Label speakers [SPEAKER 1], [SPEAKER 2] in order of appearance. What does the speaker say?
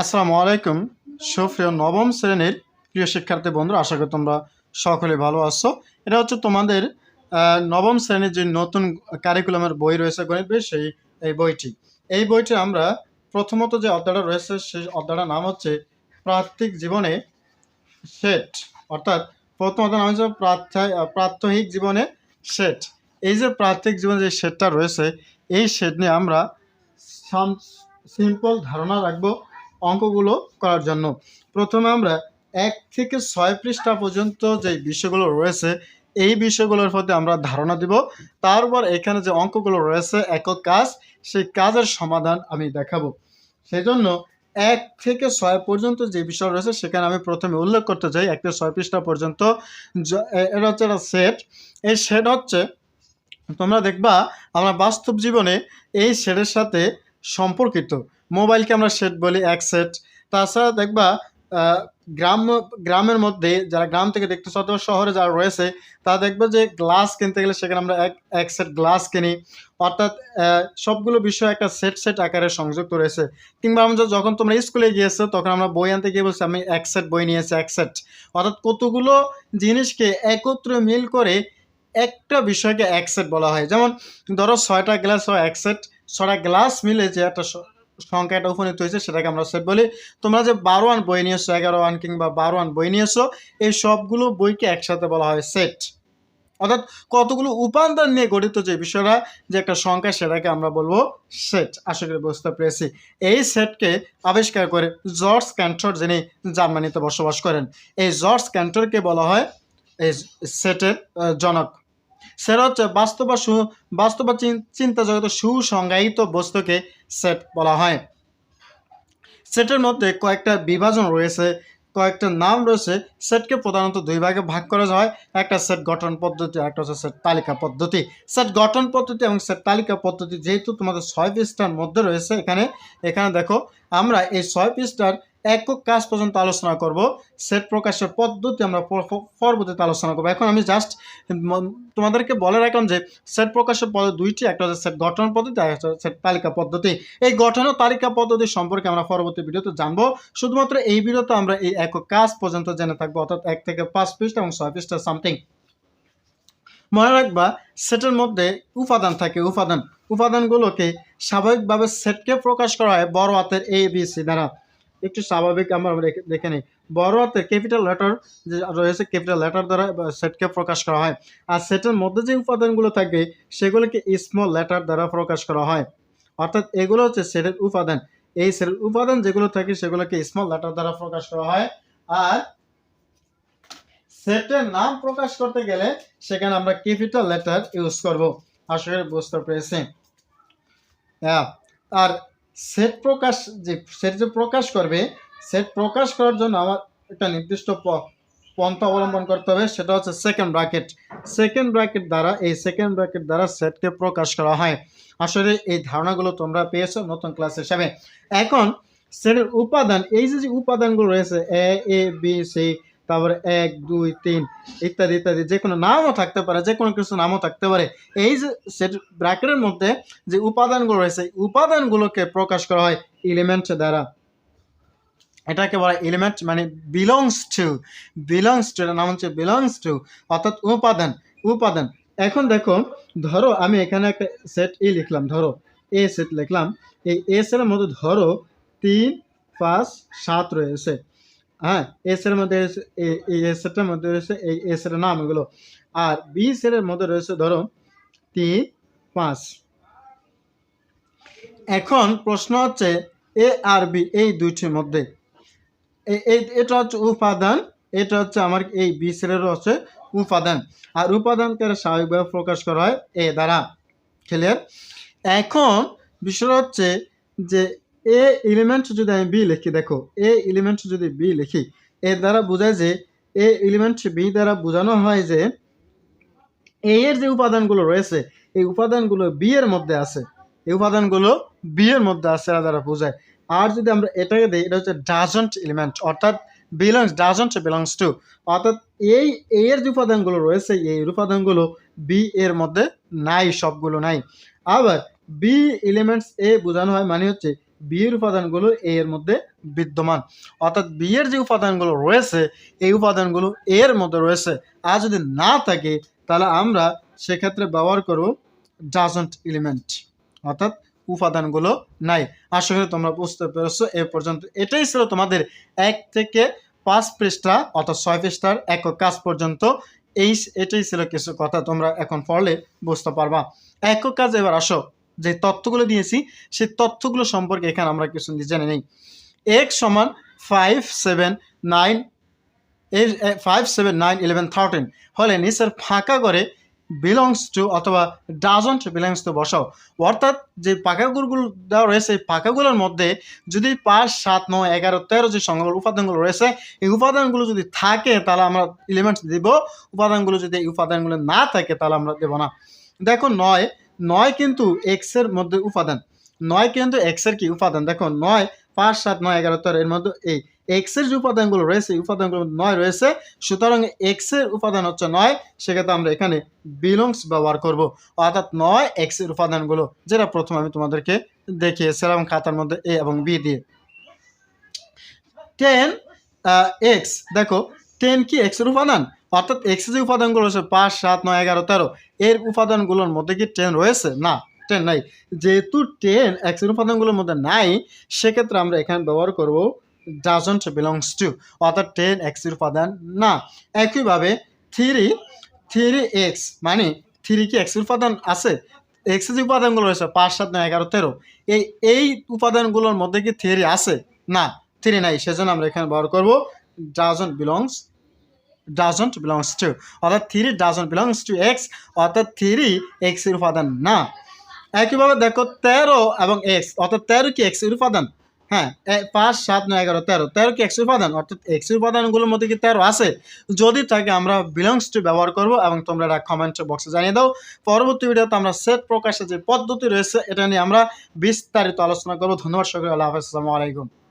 [SPEAKER 1] আসসালামু আলাইকুম। সুপ্রিয় নবম শ্রেণির প্রিয় শিক্ষার্থী বন্ধুরা, আশা করি তোমরা সকলে ভালো আছো। এটা হচ্ছে তোমাদের নবম শ্রেণির যে নতুন কারিকুলামের বই রয়েছে গণিত বই, সেই, এই বইটি। এই বইটি আমরা প্রথমত যে অধ্যায়টা রয়েছে, সেই অধ্যায়টার নাম হচ্ছে প্রাত্যিক জীবনে সেট। অর্থাৎ প্রথম নাম হচ্ছে প্রাত্যহিক জীবনে সেট। এই যে প্রাত্যহিক জীবনে যে সেটটা রয়েছে, এই সেট নিয়ে আমরা সিম্পল ধারণা রাখব। অঙ্কগুলো করার জন্য। প্রথমে আমরা এক থেকে ছয় পৃষ্ঠা পর্যন্ত যে বিষয়গুলো রয়েছে, এই বিষয়গুলোর প্রতি আমরা ধারণা দিব। তারপর এখানে যে অঙ্কগুলো রয়েছে, একক কাজ, সেই কাজের সমাধান আমি দেখাবো। সেই জন্য এক থেকে ছয় পর্যন্ত যে বিষয় রয়েছে, সেখানে আমি প্রথমে উল্লেখ করতে চাই, এক থেকে ছয় পৃষ্ঠা পর্যন্ত। এটা হচ্ছে একটা সেট এই সেট হচ্ছে, তোমরা দেখবা, আমরা বাস্তব জীবনে এই সেটের সাথে সম্পর্কিত। মোবাইলকে আমরা সেট বলি, এক সেট তাছাড়া দেখবা গ্রাম, গ্রামের মধ্যে যারা গ্রাম থেকে দেখতেছ অথবা শহরে যারা রয়েছে, তারা দেখবে যে গ্লাস কিনতে গেলে সেখানে আমরা এক এক সেট গ্লাস কিনি। অর্থাৎ সবগুলো বিষয় একটা সেট সেট আকারে সংযুক্ত রয়েছে। কিংবা আমরা যখন তোমরা স্কুলে গিয়েছো, তখন আমরা বই আনতে গিয়ে বলছি, আমি এক সেট বই নিয়েছি, এক সেট অর্থাৎ কতগুলো জিনিসকে একত্রে মিল করে একটা বিষয়কে এক সেট বলা হয়। যেমন, ধরো ছয়টা গ্লাস হয় এক সেট ছটা গ্লাস মিলে যে একটা সংখ্যাটা উপনীত হয়েছে, সেটাকে আমরা সেট বলি। তোমরা যে বারো আন বই নিয়েছো, এগারো আন কিংবা বারো আন বই নিয়েছো, এই সবগুলো বইকে একসাথে বলা হয় সেট অর্থাৎ কতগুলো উপাদান নিয়ে গঠিত যে বিষয়টা, যে একটা সংখ্যা, সেটাকে আমরা বলব সেট আশা করি বুঝতে পেরেছি। এই সেটকে আবিষ্কার করে জর্জ ক্যান্টর, যিনি জার্মানিতে বসবাস করেন। এই জর্জ ক্যান্টরকে বলা হয় এই সেটের জনক। সেটা হচ্ছে বাস্তব সু বাস্তব চিন্তা জগতে সুসংজ্ঞায়িত বস্তুকে সেট বলা হয়। সেটের মধ্যে কয়েকটা বিভাজন রয়েছে, কয়েকটা নাম রয়েছে। সেটকে প্রধানত দুই ভাগে ভাগ করা হয়, একটা সেট গঠন পদ্ধতি একটা হচ্ছে সেট তালিকা পদ্ধতি। সেট গঠন পদ্ধতি এবং সেট তালিকা পদ্ধতি যেহেতু তোমাদের ছয় পৃষ্ঠার মধ্যে রয়েছে এখানে এখানে দেখো, আমরা এই ছয় পৃষ্ঠার একক কাজ পর্যন্ত আলোচনা করব। সেট প্রকাশের পদ্ধতি আমরা পর- পর- পরবর্তীতে আলোচনা করব। এখন আমি জাস্ট তোমাদেরকে বলে রাখলাম যে, সেট প্রকাশের পদ্ধতি দুইটি, একটা হচ্ছে সেট গঠন পদ্ধতি, আর একটা সেট তালিকা পদ্ধতি। এই গঠন ও তালিকা পদ্ধতি সম্পর্কে আমরা পরবর্তী ভিডিওতে জানব। শুধুমাত্র এই ভিডিওতে আমরা এই একক কাজ পর্যন্ত জেনে থাকব, অর্থাৎ এক থেকে পাঁচ পৃষ্ঠা এবং ছয় পৃষ্ঠা সামথিং মনে রাখবা, সেটের মধ্যে উপাদান থাকে, উপাদান। উপাদানগুলোকে স্বাভাবিকভাবে সেটকে প্রকাশ করা হয় বড় হাতের এ বি সি দ্বারা। একটু স্বাভাবিক আমরা দেখে নিই। বড় হাতের ক্যাপিটাল লেটার যে রয়েছে ক্যাপিটাল লেটার দ্বারা সেটকে প্রকাশ করা হয়। আর সেটের মধ্যে যে উপাদানগুলো থাকে সেগুলোকে স্মল লেটার দ্বারা প্রকাশ করা হয়। অর্থাৎ এগুলো হচ্ছে সেটের উপাদান। এই সেটের উপাদান যেগুলো থাকে সেগুলোকে স্মল লেটার দ্বারা প্রকাশ করা হয়। আর সেটের নাম প্রকাশ করতে গেলে সেখানে আমরা ক্যাপিটাল লেটার ইউজ করব। আশা করি বুঝতে পেরেছি হ্যাঁ, আর সেট প্রকাশ যে, সেট যে প্রকাশ করবে, সেট প্রকাশ করার জন্য আমার একটা নির্দিষ্ট পন্থা অবলম্বন করতে হবে, সেটা হচ্ছে সেকেন্ড ব্র্যাকেট সেকেন্ড ব্র্যাকেট দ্বারা, এই সেকেন্ড ব্র্যাকেট দ্বারা সেটকে প্রকাশ করা হয়। আসলে এই ধারণাগুলো তোমরা পেয়েছ নতুন ক্লাস হিসাবে। এখন, সেটের উপাদান, এই যে উপাদানগুলো রয়েছে, এ এ, বি, সি তারপরে এক, দুই, তিন, ইত্যাদি ইত্যাদি। যে কোনো নামও থাকতে পারে যে কোনো কিছু নামও থাকতে পারে। এই যে সেট ব্র্যাকেটের মধ্যে যে উপাদানগুলো রয়েছে উপাদানগুলোকে প্রকাশ করা হয় এলিমেন্ট দ্বারা। এটাকে বলা এলিমেন্ট মানে বিলংস টু বিলংস টু নাম হচ্ছে বিলংস টু অর্থাৎ উপাদান উপাদান। এখন দেখো, ধরো আমি এখানে একটা সেট এ লিখলাম, ধরো এ সেট লিখলাম। এই এ সেটের মধ্যে ধরো, তিন, পাঁচ, সাত রয়েছে। হ্যাঁ এ সেটের মধ্যে রয়েছে এই এই এ সেটের মধ্যে রয়েছে এই এ সেটের নাম এগুলো আর বি সেটের মধ্যে রয়েছে ধরো তিন পাঁচ এখন প্রশ্ন হচ্ছে এ আর বি এই দুইটির মধ্যে। এটা হচ্ছে উপাদান, এটা হচ্ছে আমার এই বি সেলেরও হচ্ছে উপাদান। আর উপাদানকে স্বাভাবিকভাবে প্রকাশ করা হয় এ দ্বারা। ক্লিয়ার এখন বিষয়টা হচ্ছে যে এ এলিমেন্ট যদি আমি বি লিখি, দেখো এ এলিমেন্ট যদি বি লিখি এর দ্বারা বোঝায় যে এ এলিমেন্ট বি দ্বারা বোঝানো হয় যে এ এর যে উপাদানগুলো রয়েছে, এই উপাদানগুলো বি এর মধ্যে আছে। এই উপাদানগুলো বি এর মধ্যে আছে দ্বারা বোঝায়। আর যদি আমরা এটাকে দিই এটা হচ্ছে ডাজন্ট এলিমেন্ট অর্থাৎ বিলংস ডাজন্ট বিলংস টু অর্থাৎ এই এ এর যে উপাদানগুলো রয়েছে, এই উপাদানগুলো বি এর মধ্যে নাই, সবগুলো নাই। আবার বি এলিমেন্টস এ বোঝানো হয় মানে হচ্ছে বি এর উপাদানগুলো এর মধ্যে বিদ্যমান। অর্থাৎ বিয়ের যে উপাদানগুলো রয়েছে, এই উপাদানগুলো এর মধ্যে রয়েছে। আর যদি না থাকে, তাহলে আমরা সেক্ষেত্রে ব্যবহার করব ডাজন্ট এলিমেন্ট অর্থাৎ উপাদানগুলো নাই। আশা করি তোমরা বুঝতে পেরেছ, এ পর্যন্ত। এটাই ছিল তোমাদের এক থেকে পাঁচ পৃষ্ঠা, অর্থাৎ ছয় পৃষ্ঠার একক কাজ পর্যন্ত। এই, এটাই ছিল কিছু কথা তোমরা এখন পড়লে বুঝতে পারবা। একক কাজ, এবার আসো। যে তথ্যগুলো দিয়েছি, সেই তথ্যগুলো সম্পর্কে এখানে আমরা কিছু জেনে নেই। এক সমান ফাইভ সেভেন নাইন এই five seven nine eleven thirteen হলে নিচের ফাঁকা করে বিলংস টু অথবা ডাজন্ট বিলংস টু বসাও। অর্থাৎ যে পাকাগুলো দেওয়া রয়েছে, এই পাকাগুলোর মধ্যে যদি পাঁচ, সাত, নয়, এগারো, তেরো যে সংখ্যাগুলো, উপাদানগুলো রয়েছে, এই উপাদানগুলো যদি থাকে, তাহলে আমরা এলিমেন্টস দিব। উপাদানগুলো যদি এই উপাদানগুলো না থাকে, তাহলে আমরা দেবো না। দেখো নয় নয় কিন্তু এক্সের মধ্যে উপাদান। নয় কিন্তু এক্সের কি উপাদান? দেখো, নয়, পাঁচ, সাত, নয়, এগারো, তেরো, এর মধ্যে এই এক্সের যে উপাদানগুলো রয়েছে, এই উপাদানগুলো নয় রয়েছে। সুতরাং এক্সের উপাদান হচ্ছে নয়, সেক্ষেত্রে আমরা এখানে বিলংস ব্যবহার করব। অর্থাৎ নয় এক্সের উপাদানগুলো, যেটা প্রথম আমি তোমাদেরকে দেখিয়েছিলাম খাতার মধ্যে এ এবং বি দিয়ে। টেন এক্স, দেখো, টেন কি এক্সের উপাদান? অর্থাৎ এক্সের যে উপাদানগুলো রয়েছে পাঁচ, সাত, নয়, এগারো, তেরো, এর উপাদানগুলোর মধ্যে কি টেন রয়েছে? না টেন নাই। যেহেতু টেন এক্সের উপাদানগুলোর মধ্যে নাই, সেক্ষেত্রে আমরা এখানে ব্যবহার করব ডাজন্ট বিলংস টু অর্থাৎ টেন এক্সের উপাদান না। একইভাবে থ্রি থ্রি এক্স মানে থ্রি কি এক্সের উপাদান আছে? এক্সের যে উপাদানগুলো রয়েছে, পাঁচ, সাত, নয়, এগারো, তেরো, এই এই উপাদানগুলোর মধ্যে কি থ্রি আছে? না থ্রি নাই। সেজন্য আমরা এখানে ব্যবহার করব doesn't belongs doesn't belongs to অর্থাৎ three doesn't belongs to x অর্থাৎ থ্রি এক্সের উপাদান না। একইভাবে দেখো তেরো এবং এক্স অর্থাৎ তেরো কি এক্সের উপাদান? হ্যাঁ পাঁচ, সাত, নয়, এগারো, তেরো। তেরো কি এক্সের উপাদান? অর্থাৎ এক্সের উপাদানগুলোর মধ্যে কি তেরো আছে? যদি থাকে আমরা বিলংস টু ব্যবহার করব এবং তোমরা এটা কমেন্ট বক্সে জানিয়ে দাও। পরবর্তী ভিডিওতে আমরা সেট প্রকাশের যে পদ্ধতি রয়েছে, এটা নিয়ে আমরা বিস্তারিত আলোচনা করব। ধন্যবাদ সকলে, আল্লাহ হাফেজ, আসসালামু আলাইকুম।